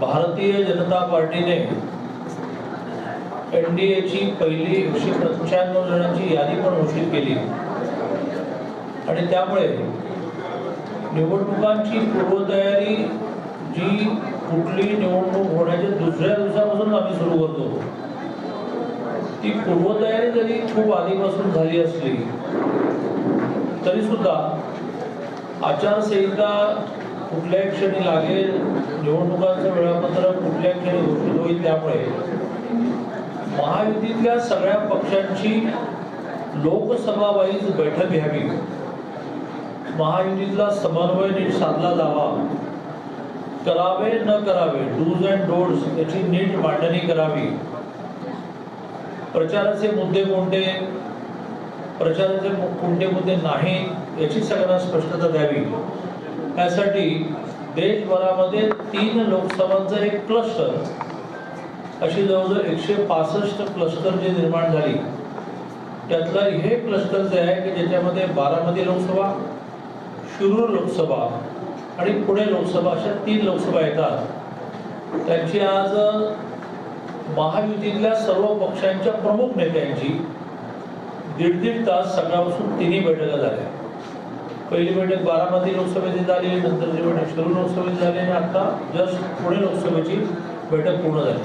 Bharatiya Janata पार्टीने N D एची पहिली एकशे पंच्याण्णव जणांची यादी पण घोषित केली. आणि त्यामुळे निवडणुकांची पूर्वतयारी जी कुठली निवडणूक होण्याच्या दुसऱ्या दिवसापासून आम्ही सुरू करतो ती पूर्वतयारी जरी खूप आधीपासून झाली असली तरी सुद्धा आचारसंहिता कुठल्याही क्षणी लागेल निवडणुकांचं वेळापत्रक कुठल्या क्षणी घोषित होईल त्यामुळे. महायुतीतल्या सगळ्या पक्षांची लोकसभा वाईज बैठक घ्यावी. महायुतीतला समन्वय नीट साधला जावा. करावे न करावे डूज अँड डोड्स याची नीट मांडणी करावी. प्रचाराचे मुद्दे कोणते? प्रचाराचे कोणते मुद्दे नाही याची सगळ्यांना स्पष्टता द्यावी. त्यासाठी देशभरामध्ये तीन लोकसभांचं एक क्लस्टर अशी जवळजवळ एकशे पासष्ट क्लस्टर जे निर्माण झाली. त्यातलं हे क्लस्टर जे आहे की ज्याच्यामध्ये बारामती लोकसभा शिरूर लोकसभा आणि पुणे लोकसभा अशा तीन लोकसभा येतात. त्यांची आज महायुतीतल्या सर्व पक्षांच्या प्रमुख नेत्यांची दीड दीड तास सकाळपासून तिन्ही बैठका झाल्या. पहिली बैठक बारामती लोकसभेची झाली नंतरची बैठक शिरूर लोकसभेची झाली आणि आता जस्ट पुणे लोकसभेची बैठक पूर्ण झाली.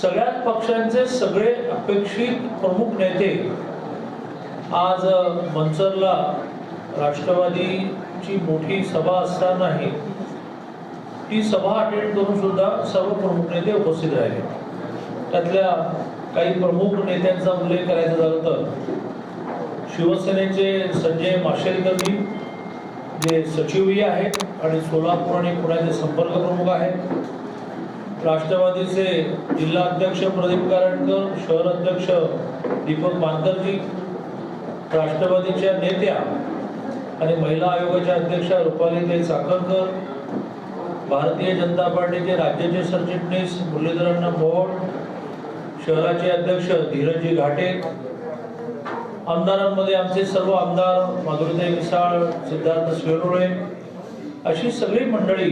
सगळ्याच पक्षांचे सगळे अपेक्षित प्रमुख नेते आज मनसरला राष्ट्रवादीची मोठी सभा असतानाही ती सभा अटेंड करून सुद्धा सर्व प्रमुख नेते उपस्थित राहिले. त्यातल्या काही प्रमुख नेत्यांचा उल्लेख करायचा झाला तर शिवसेनेचे संजय माशेलकरजी जे सचिवही आहेत आणि सोलापूर आणि पुण्याचे संपर्क प्रमुख आहेत. राष्ट्रवादीचे जिल्हा अध्यक्ष प्रदीप कारणकर शहर अध्यक्ष दीपक मानकरजी राष्ट्रवादीच्या नेत्या आणि महिला आयोगाच्या अध्यक्षा रुपालीताई चाकणकर भारतीय जनता पार्टीचे राज्याचे सरचिटणीस मुरलीधरण्णा मोहोळ शहराचे अध्यक्ष धीरजी घाटे आमदारांमध्ये आमचे सर्व आमदार माधुरीताई मिसाळ सिद्धार्थ शिरोळे अशी सगळी मंडळी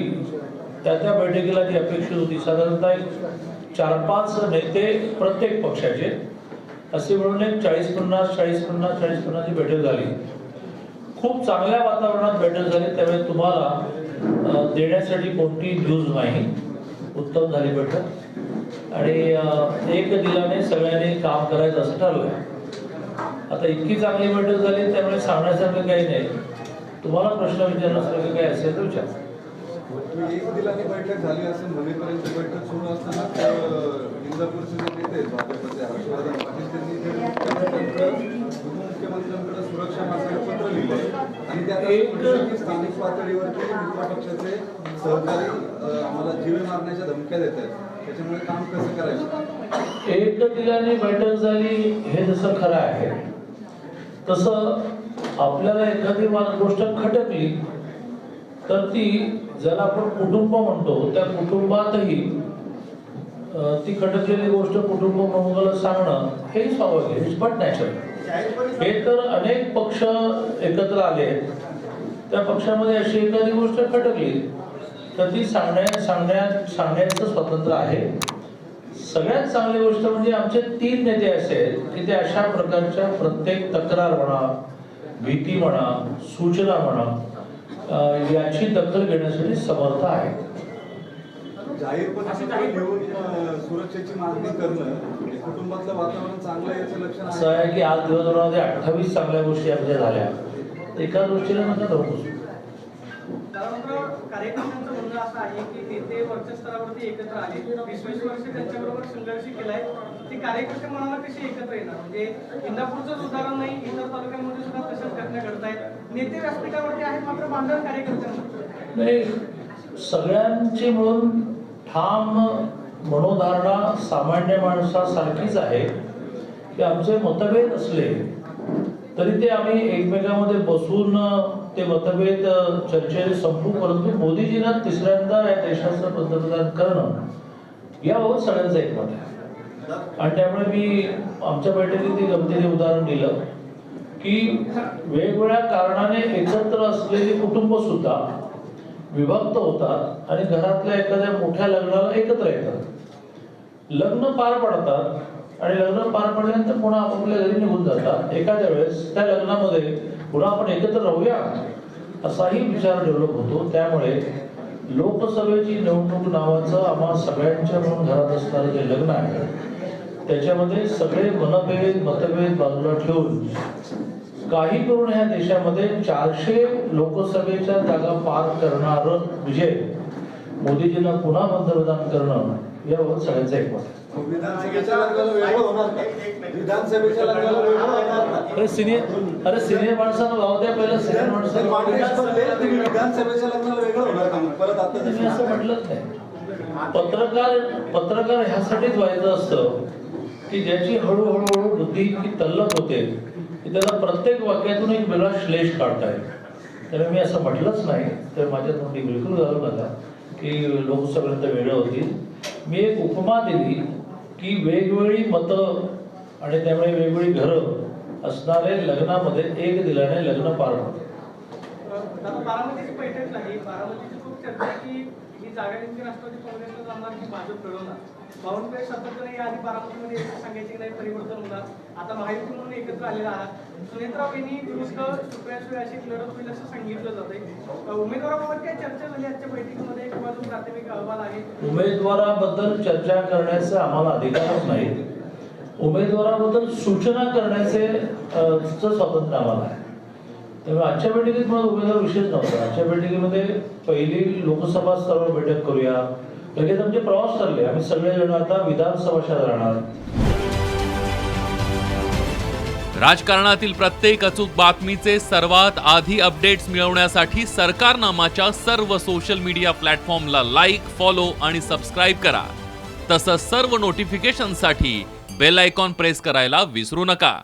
त्या त्या बैठकीला जी अपेक्षित होती. साधारणतः एक चार पाच नेते प्रत्येक पक्षाचे. असे म्हणून एक चाळीस पन्नास चाळीस पन्नास चाळीस पन्नासची बैठक झाली. खूप चांगल्या वातावरणात बैठक झाली. त्यामुळे तुम्हाला देण्यासाठी कोणती न्यूज नाही. उत्तम झाली बैठक. आणि एक दिलाने सगळ्यांनी काम करायचं असं ठरलं आता इतकी चांगली बैठक झाली त्यामुळे सांगण्यासारखं काही नाही. तुम्हाला प्रश्न विचारण्यासारखं काही असेल तर विचार. एक दिलाने बैठक झाली असं म्हणेपर्यंत बैठक सुरू असताना अं, इंदापूरचे जे नेते आहेत भाजपचे हर्षवर्धन पाटील त्यांनी जे मुख्यमंत्र्यांकडे उपमुख्यमंत्र्यांकडे सुरक्षा मागण्याचं पत्र लिहिलंय आणि त्या एक- की स्थानिक पातळीवरती मित्र पक्षाचे सहकारी आम्हाला जीवे मारण्याच्या धमक्या देत आहेत. त्याच्यामुळे काम कसं करायचं? एक दिलाने बैठक झाली हे जसं खरं आहे. तसं आपल्याला एखादी गोष्ट खटकली तर ती ज्याला आपण कुटुंब म्हणतो त्या कुटुंबातही ती खटकलेली गोष्ट कुटुंब प्रमुखाला सांगणं हे स्वाभाविक आहे. बट नॅचरल हे तर अनेक पक्ष एकत्र आले त्या पक्षामध्ये अशी एखादी गोष्ट खटकली तर ती सांगण्या सांगण्या सांगण्याचं स्वातंत्र्य आहे. सगळ्यात चांगली गोष्ट म्हणजे आमचे तीन नेते असे आहेत की ते अशा प्रकारच्या प्रत्येक तक्रार म्हणा भीती म्हणा सूचना म्हणा याची दखल घेण्यासाठी समर्थ आहेत. जाहीरपणे घेऊन अं, सुरक्षेची मागणी करणं कुटुंबातलं वातावरण चांगलं आहे याचं लक्षण असं आहे की आज दिवसभरामध्ये अठ्ठावीस चांगल्या गोष्टी आमच्या झाल्या. एका गोष्टीला नका धरू त्यानंतर मुद्दा असा असं आहे की नेते वरच्या स्तरावरती एकत्र आले वीस वीस वर्ष त्यांच्याबरोबर संघर्ष केलाय. ते कार्यकर्ते मनाला कसे एकत्र येणार? म्हणजे इंदापूरचंच उदाहरण नाही इतर तालुक्यांमध्ये सुद्धा तशाच घटना घडत आहेत नेते व्यासपीठावरती आहेत मात्र बांधण कार्यकर्त्या सगळ्यांचे सगळ्यांची ठाम मनोधारणा सामान्य माणसासारखीच आहे. की आमचे मतभेद असले तरी ते आम्ही एकमेकांमध्ये बसून ते मतभेद चर्चे संपू परंतु मोदीजींना तिसऱ्यांदा या देशाचं पंतप्रधान करणं याबाबत सगळ्यांचं एकमत आहे. आणि त्यामुळे मी आमच्या बैठकीत गमतीने उदाहरण दिलं की वेगवेगळ्या कारणाने एकत्र असलेली कुटुंब सुद्धा विभक्त होतात आणि घरातल्या एखाद्या मोठ्या लग्नाला एकत्र येतात. लग्न पार पडतात आणि लग्न पार पडल्यानंतर पुन्हा आपापल्या घरी निघून जातात. एखाद्या वेळेस त्या लग्नामध्ये पुन्हा आपण एकत्र राहूया. असाही विचार डेव्हलप होतो. त्यामुळे लोकसभेची निवडणूक नावाचं आम्हा सगळ्यांच्या म्हणून घरात असणारं जे लग्न आहे त्याच्यामध्ये सगळे मनभेद मतभेद बाजूला ठेवून काही करून ह्या देशामध्ये चारशे लोकसभेच्या जागा पार करणार विजय मोदीजींना पुन्हा पंतप्रधान करणं याबाबत सगळ्यांचं एकमत आहे. विधानसभेच्या वेगळं होणार का? विधानसभेच्या वेगळं होणार का? अरे सिनियर अरे सिनियर माणसानं वाव द्या पहिलं सिनियर ते मागणी माणसानं स्पर्धेत तुम्ही विधानसभेच्या लग्नाला वेगळं होणार का मग? परत आता मी असं म्हटलंच नाही. पत्रकार पत्रकार ह्यासाठीच व्हायचं असतं की ज्याची हळूहळू हळू बुद्धी इतकी तल्लक होते की त्याला प्रत्येक वाक्यातून एक वेगळा श्लेष काढता येईल. त्यामुळे मी असं म्हटलंच नाही तर माझ्या तोंडी बिलकुल घालू नका की लोकसभेपर्यंत वेगळं होतील. मी एक उपमा दिली की वेगवेगळी मतं आणि त्यामुळे वेगवेगळी घरं असणारे लग्नामध्ये एक दिल्याने लग्न पार पडतं आता ही जागा नेमकी राष्ट्रवादी काँग्रेसला जाणार की भाजप मिळवणार बावनकुळे सातत्याने आधी बारामतीमध्ये एक सांगायचे की नाही परिवर्तन होणार. आता महायुती म्हणून एकत्र आलेला आहात. सुनेत्रा वहिनी विरुद्ध सुप्रिया सुळे अशी लढत होईल असं सांगितलं जातंय. उमेदवाराबाबत काय चर्चा झाली. आजच्या बैठकीमध्ये किंवा जो प्राथमिक अहवाल आहे. उमेदवाराबद्दल चर्चा करण्याचा आम्हाला अधिकारच नाही उमेदवाराबद्दल सूचना करण्याचे स्वातंत्र्य आम्हाला आहे. त्यामुळे आजच्या बैठकीत मला उमेदवार विशेष नव्हता. आजच्या बैठकीमध्ये पहिली लोकसभा स्तरावर बैठक करूया. लगेच आमचे प्रवास ठरले आम्ही सगळेजण आता विधानसभा राहणार राजकारणातील प्रत्येक अचूक बातमीचे सर्वात आधी अपडेट्स मिळवण्यासाठी सरकारनामाच्या सर्व सोशल मीडिया प्लॅटफॉर्मला लाईक फॉलो आणि सबस्क्राईब करा. तसंच सर्व नोटिफिकेशनसाठी बेल आयकॉन प्रेस करायला विसरू नका.